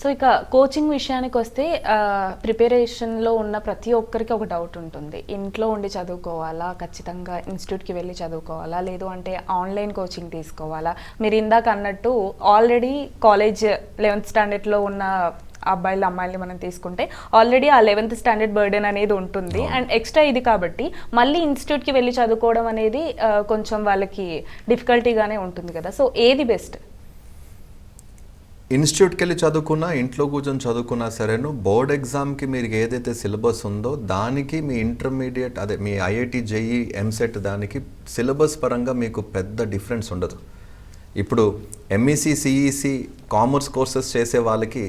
So ఇక coaching విషయానికి వస్తే ప్రిపరేషన్లో ఉన్న ప్రతి ఒక్కరికి ఒక డౌట్ ఉంటుంది. ఇంట్లో ఉండి చదువుకోవాలా? ఖచ్చితంగా ఇన్స్టిట్యూట్కి వెళ్ళి చదువుకోవాలా? లేదు అంటే ఆన్లైన్ కోచింగ్ తీసుకోవాలా? మీరు ఇందాక అన్నట్టు ఆల్రెడీ కాలేజ్ లెవెన్త్ స్టాండర్డ్లో ఉన్న అబ్బాయిలు అమ్మాయిల్ని మనం తీసుకుంటే ఆల్రెడీ ఆ లెవెన్త్ స్టాండర్డ్ బర్డెన్ అనేది ఉంటుంది. అండ్ ఎక్స్ట్రా ఇది కాబట్టి మళ్ళీ ఇన్స్టిట్యూట్కి వెళ్ళి చదువుకోవడం అనేది కొంచెం వాళ్ళకి డిఫికల్టీగానే ఉంటుంది కదా. సో ఏది బెస్ట్ ఇన్స్టిట్యూట్కి వెళ్ళి చదువుకున్నా ఇంట్లో కూర్చొని చదువుకున్నా సరేను బోర్డ్ ఎగ్జామ్కి మీరు ఏదైతే సిలబస్ ఉందో దానికి మీ ఇంటర్మీడియట్ అదే మీ ఐఐటి జేఈ ఎంసెట్ దానికి సిలబస్ పరంగా మీకు పెద్ద డిఫరెన్స్ ఉండదు. ఇప్పుడు ఎంఈసి సిఈసి కామర్స్ కోర్సెస్ చేసే వాళ్ళకి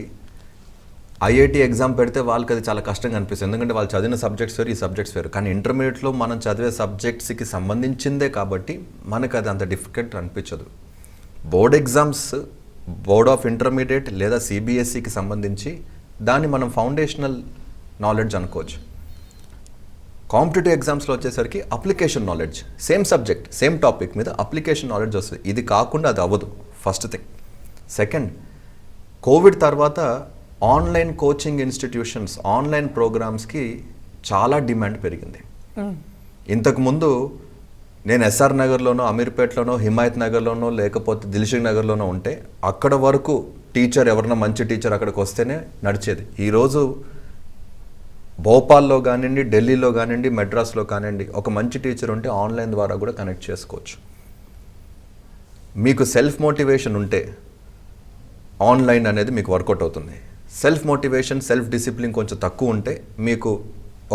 ఐఐటి ఎగ్జామ్ పెడితే వాళ్ళకి అది చాలా కష్టంగా అనిపిస్తుంది. ఎందుకంటే వాళ్ళు చదివిన సబ్జెక్ట్స్ వేరు ఈ సబ్జెక్ట్స్ వేరు. కానీ ఇంటర్మీడియట్లో మనం చదివే సబ్జెక్ట్స్కి సంబంధించిందే కాబట్టి మనకు అది అంత డిఫికల్ట్ అనిపించదు. Board exams board of intermediate లేదా సిబిఎస్సికి సంబంధించి దాన్ని మనం ఫౌండేషనల్ నాలెడ్జ్ అనుకోవచ్చు. కాంపిటేటివ్ ఎగ్జామ్స్లో వచ్చేసరికి application knowledge. Same subject same topic మీద అప్లికేషన్ నాలెడ్జ్ వస్తుంది. ఇది కాకుండా అది అవ్వదు. First thing. సెకండ్ కోవిడ్ తర్వాత ఆన్లైన్ కోచింగ్ ఇన్స్టిట్యూషన్స్ ఆన్లైన్ ప్రోగ్రామ్స్కి చాలా డిమాండ్ పెరిగింది. ఇంతకుముందు నేను ఎస్ఆర్ నగర్లోనో అమీర్పేట్లోనో హిమాయత్ నగర్లోనో లేకపోతే దిల్షుక్ నగర్లోనో ఉంటే అక్కడ వరకు టీచర్ ఎవరన్నా మంచి టీచర్ అక్కడికి వస్తేనే నడిచేది. ఈరోజు భోపాల్లో కానివ్వండి ఢిల్లీలో కానివ్వండి మెడ్రాస్లో కానివ్వండి ఒక మంచి టీచర్ ఉంటే ఆన్లైన్ ద్వారా కూడా కనెక్ట్ చేసుకోవచ్చు. మీకు సెల్ఫ్ మోటివేషన్ ఉంటే ఆన్లైన్ అనేది మీకు వర్కౌట్ అవుతుంది. సెల్ఫ్ మోటివేషన్ సెల్ఫ్ డిసిప్లిన్ కొంచెం తక్కువ ఉంటే మీకు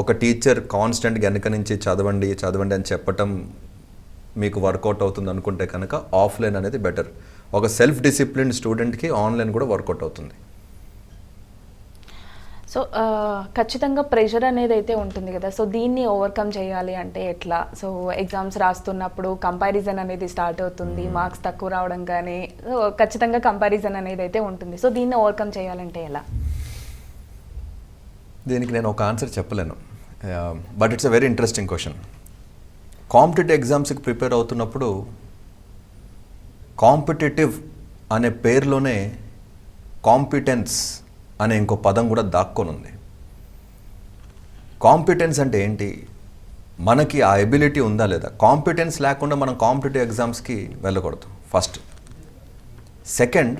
ఒక టీచర్ కాన్స్టెంట్గా వెనక నుంచి చదవండి చదవండి అని చెప్పటం మీకు వర్కౌట్ అవుతుంది అనుకుంటే కనుక ఆఫ్లైన్ అనేది బెటర్ ఒక సెల్ఫ్ డిసిప్లిన్ స్టూడెంట్కి ఆన్లైన్ కూడా వర్కౌట్ అవుతుంది. సో ఆ, ఖచ్చితంగా ప్రెషర్ అనేది అయితే ఉంటుంది కదా. సో దీన్ని ఓవర్కమ్ చేయాలి అంటే ఎట్లా? సో ఎగ్జామ్స్ రాస్తున్నప్పుడు కంపారిజన్ అనేది స్టార్ట్ అవుతుంది మార్క్స్ తక్కువ రావడం కానీ సో ఖచ్చితంగా కంపారిజన్ అనేది అయితే ఉంటుంది. సో దీన్ని ఓవర్కమ్ చేయాలంటే ఎలా? దీనికి నేను ఒక ఆన్సర్ చెప్పలేను. But it's a very interesting question competitive ఎగ్జామ్స్కి ప్రిపేర్ అవుతున్నప్పుడు కాంపిటేటివ్ అనే పేరులోనే కాంపిటెన్స్ అనే ఇంకో పదం కూడా దాక్కొని ఉంది కాంపిటెన్స్ అంటే ఏంటి? మనకి ఆ ఎబిలిటీ ఉందా లేదా? కాంపిటెన్స్ లేకుండా మనం కాంపిటేటివ్ ఎగ్జామ్స్కి వెళ్ళకూడదు ఫస్ట్. సెకండ్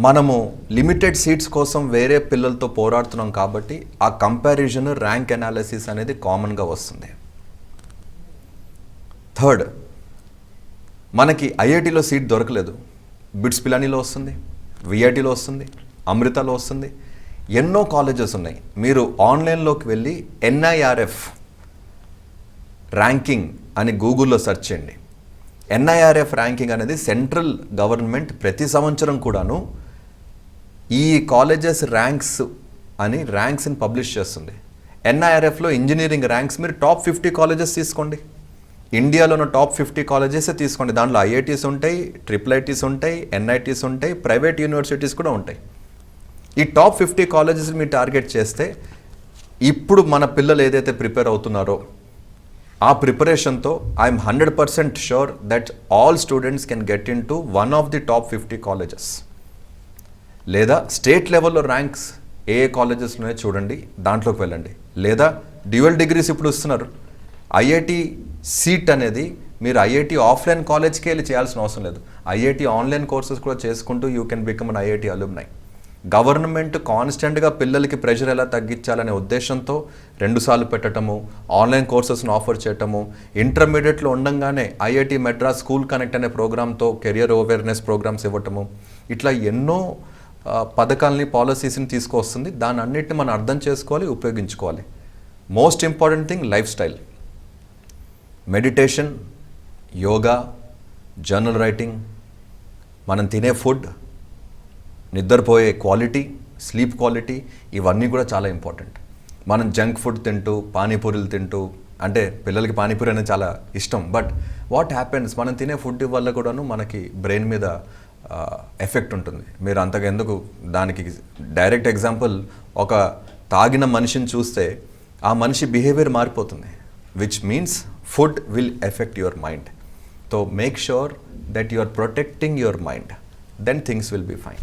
మనము లిమిటెడ్ సీట్స్ కోసం వేరే పిల్లలతో పోరాడుతున్నాం కాబట్టి ఆ కంపారిజన్ ర్యాంక్ అనాలిసిస్ అనేది కామన్గా వస్తుంది. థర్డ్ మనకి ఐఐటిలో సీట్ దొరకలేదు. బిట్స్ పిలానీలో వస్తుంది విఐటిలో వస్తుంది అమృతలో వస్తుంది. ఎన్నో కాలేజెస్ ఉన్నాయి. మీరు ఆన్లైన్లోకి వెళ్ళి ఎన్ఐఆర్ఎఫ్ ర్యాంకింగ్ అని గూగుల్లో సెర్చ్ చేయండి. ఎన్ఐఆర్ఎఫ్ ర్యాంకింగ్ అనేది సెంట్రల్ గవర్నమెంట్ ప్రతి సంవత్సరం కూడాను ఈ కాలేజెస్ ర్యాంక్స్ అని ర్యాంక్స్ని పబ్లిష్ చేస్తుంది. ఎన్ఐఆర్ఎఫ్లో ఇంజనీరింగ్ ర్యాంక్స్ మీరు టాప్ ఫిఫ్టీ కాలేజెస్ తీసుకోండి. ఇండియాలో ఉన్న టాప్ ఫిఫ్టీ కాలేజెస్ తీసుకోండి. దాంట్లో ఐఐటీస్ ఉంటాయి ట్రిపుల్ ఐటీస్ ఉంటాయి ఎన్ఐటీస్ ఉంటాయి ప్రైవేట్ యూనివర్సిటీస్ కూడా ఉంటాయి. ఈ టాప్ ఫిఫ్టీ కాలేజెస్ మీరు టార్గెట్ చేస్తే ఇప్పుడు మన పిల్లలు ఏదైతే ప్రిపేర్ అవుతున్నారో ఆ ప్రిపరేషన్తో I'm hundred percent sure that all students can get into one of the top fifty colleges. లేదా స్టేట్ లెవెల్లో ర్యాంక్స్ ఏ ఏ ఉన్నాయో చూడండి దాంట్లోకి వెళ్ళండి. లేదా డ్యూయల్ డిగ్రీస్ ఇప్పుడు ఇస్తున్నారు ఐఐటి సీట్ అనేది మీరు ఐఐటి ఆఫ్లైన్ కాలేజ్కి వెళ్ళి చేయాల్సిన అవసరం లేదు. ఐఐటి ఆన్లైన్ కోర్సెస్ కూడా చేసుకుంటూ you can become an IIT alumni government కాన్స్టెంట్గా పిల్లలకి ప్రెషర్ ఎలా తగ్గించాలనే ఉద్దేశంతో రెండుసార్లు పెట్టడము ఆన్లైన్ కోర్సెస్ను ఆఫర్ చేయటము ఇంటర్మీడియట్లో ఉండంగానే ఐఐటి మెడ్రాస్ స్కూల్ కనెక్ట్ అనే ప్రోగ్రామ్తో కెరియర్ అవేర్నెస్ ప్రోగ్రామ్స్ ఇవ్వటము ఇట్లా ఎన్నో పథకాలని పాలసీస్ని తీసుకొస్తుంది. దాని అన్నిటిని మనం అర్థం చేసుకోవాలి ఉపయోగించుకోవాలి. Most important thing lifestyle. Meditation yoga journal writing మనం తినే ఫుడ్ నిద్రపోయే క్వాలిటీ స్లీప్ క్వాలిటీ ఇవన్నీ కూడా చాలా ఇంపార్టెంట్. మనం జంక్ ఫుడ్ తింటూ పానీపూరీలు తింటూ అంటే పిల్లలకి పానీపూరి అనేది చాలా ఇష్టం. But what happens? మనం తినే ఫుడ్ వల్ల కూడాను మనకి బ్రెయిన్ మీద ఎఫెక్ట్ ఉంటుంది. మీరు అంతగా ఎందుకు దానికి డైరెక్ట్ ఎగ్జాంపుల్ ఒక తాగిన మనిషిని చూస్తే ఆ మనిషి బిహేవియర్ మారిపోతుంది. Which means food will affect your mind. So make sure that you are protecting your mind. Then things will be fine.